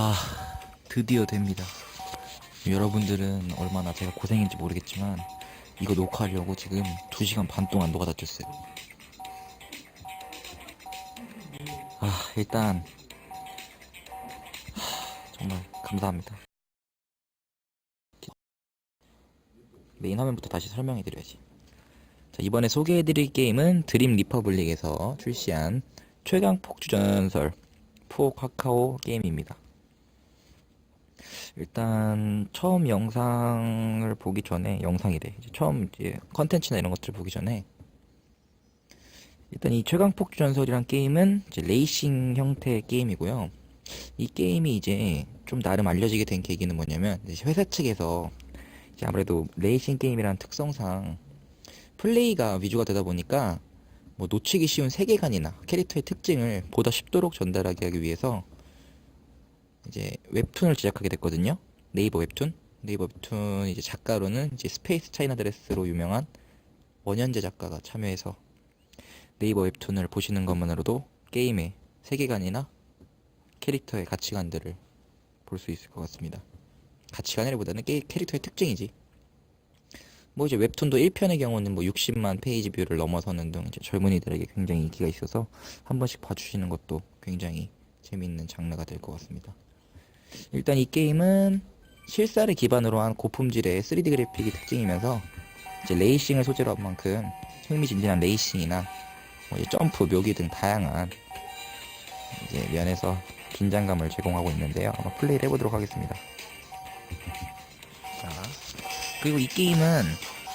아, 드디어 됩니다. 여러분들은 얼마나 제가 고생인지 모르겠지만, 이거 녹화하려고 지금 2시간 반 동안 녹아다녔어요. 아, 일단, 하, 정말 감사합니다. 메인 화면부터 다시 설명해 드려야지. 자, 이번에 소개해 드릴 게임은 드림 리퍼블릭에서 출시한 최강 폭주 전설 포 카카오 게임입니다. 일단 처음 영상을 보기 전에 영상이래 이제 처음 이제 컨텐츠나 이런 것들을 보기 전에 일단 이 최강 폭주 전설이란 게임은 이제 레이싱 형태의 게임이고요. 이 게임이 이제 좀 나름 알려지게 된 계기는 뭐냐면 회사 측에서 이제 아무래도 레이싱 게임이라는 특성상 플레이가 위주가 되다 보니까 뭐 놓치기 쉬운 세계관이나 캐릭터의 특징을 보다 쉽도록 전달하게 하기 위해서 이제 웹툰을 제작하게 됐거든요. 네이버 웹툰. 네이버 웹툰 이제 작가로는 이제 스페이스 차이나 드레스로 유명한 원현재 작가가 참여해서 네이버 웹툰을 보시는 것만으로도 게임의 세계관이나 캐릭터의 가치관들을 볼 수 있을 것 같습니다. 가치관이라기보다는 게, 캐릭터의 특징이지. 뭐 이제 웹툰도 1편의 경우는 뭐 60만 페이지 뷰를 넘어서는 등 젊은이들에게 굉장히 인기가 있어서 한 번씩 봐주시는 것도 굉장히 재밌는 장르가 될 것 같습니다. 일단 이 게임은 실사를 기반으로 한 고품질의 3D 그래픽이 특징이면서 이제 레이싱을 소재로 한 만큼 흥미진진한 레이싱이나 뭐 점프, 묘기 등 다양한 이제 면에서 긴장감을 제공하고 있는데요. 한번 플레이를 해보도록 하겠습니다. 자, 그리고 이 게임은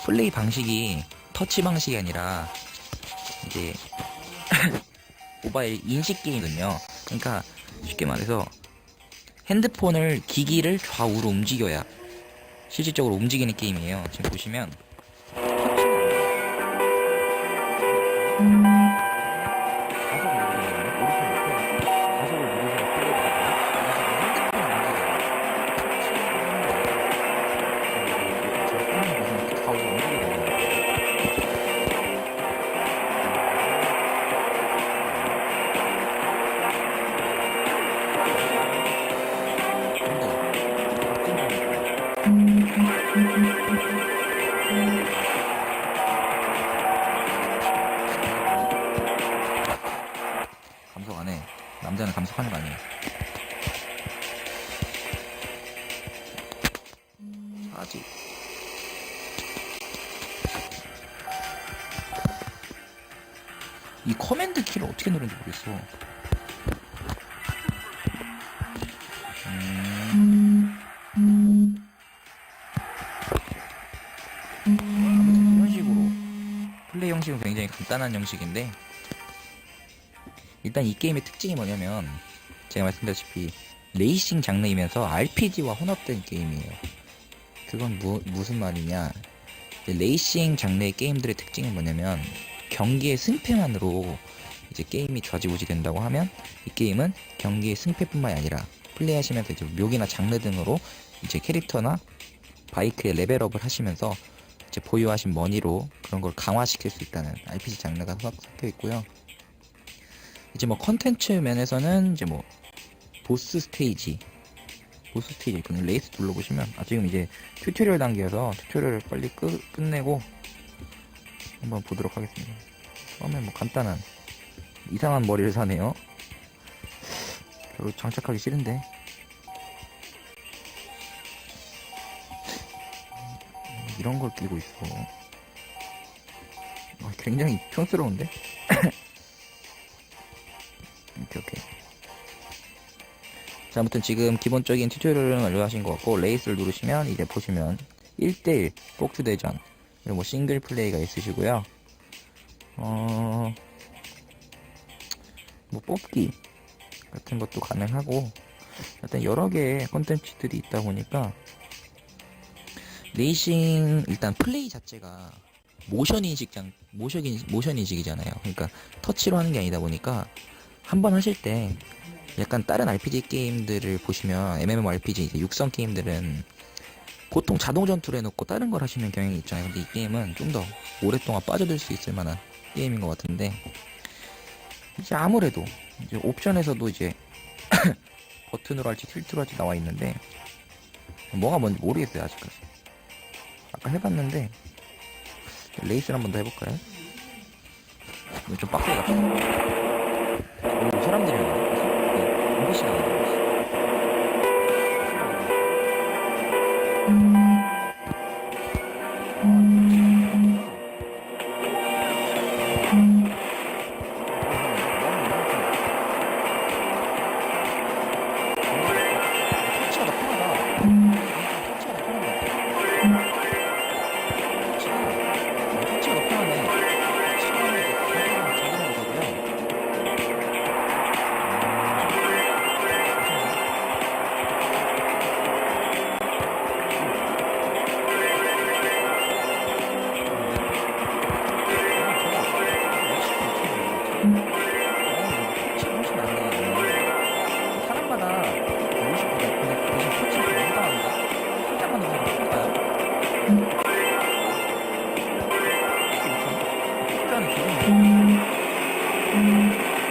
플레이 방식이 터치 방식이 아니라 이제 모바일 인식 게임이거든요. 그러니까 쉽게 말해서 핸드폰을 기기를 좌우로 움직여야 실질적으로 움직이는 게임이에요. 지금 보시면 감 남자는 감속하는 거 아니에요. 아직. 이 커맨드 키를 어떻게 누르는지 모르겠어. 음. 아무튼 이런 식으로 플레이 형식은 굉장히 간단한 형식인데 일단 이 게임의 특징이 뭐냐면 제가 말씀드렸다시피 레이싱 장르이면서 RPG와 혼합된 게임이에요. 그건 무, 무슨 말이냐? 레이싱 장르의 게임들의 특징이 뭐냐면 경기의 승패만으로 이제 게임이 좌지우지 된다고 하면 이 게임은 경기의 승패뿐만이 아니라 플레이하시면서 이제 묘기나 장르 등으로 이제 캐릭터나 바이크의 레벨업을 하시면서 이제 보유하신 머니로 그런 걸 강화시킬 수 있다는 RPG 장르가 섞여 있고요. 이제 뭐 컨텐츠 면에서는 이제 뭐 보스 스테이지 보스 스테이지 그냥 레이스 눌러보시면 아 지금 이제 튜토리얼 단계여서 튜토리얼을 빨리 끝, 끝내고 한번 보도록 하겠습니다. 처음에 뭐 간단한 이상한 머리를 사네요. 별로 장착하기 싫은데. 음, 이런 걸 끼고 있어. 아, 굉장히 촌스러운데 자 아무튼 지금 기본적인 튜토리얼은 완료하신 것 같고 레이스를 누르시면 이제 보시면 1대1 폭주 대전 그리고 뭐 싱글 플레이가 있으시고요. 어 뭐 뽑기 같은 것도 가능하고 일단 여러 개의 컨텐츠들이 있다 보니까 레이싱 일단 플레이 자체가 모션 인식 장 모션 인식 모션 인식이잖아요. 그러니까 터치로 하는 게 아니다 보니까 한 번 하실 때 약간 다른 RPG 게임들을 보시면 MMORPG 이제 육성 게임들은 보통 자동 전투를 해놓고 다른 걸 하시는 경향이 있잖아요. 근데 이 게임은 좀 더 오랫동안 빠져들 수 있을 만한 게임인 것 같은데 이제 아무래도 이제 옵션에서도 이제 버튼으로 할지 틸트로 할지 나와 있는데 뭐가 뭔지 모르겠어요 아직까지 아까 해봤는데 레이스를 한 번 더 해볼까요? 좀 빡세게 오 사람들이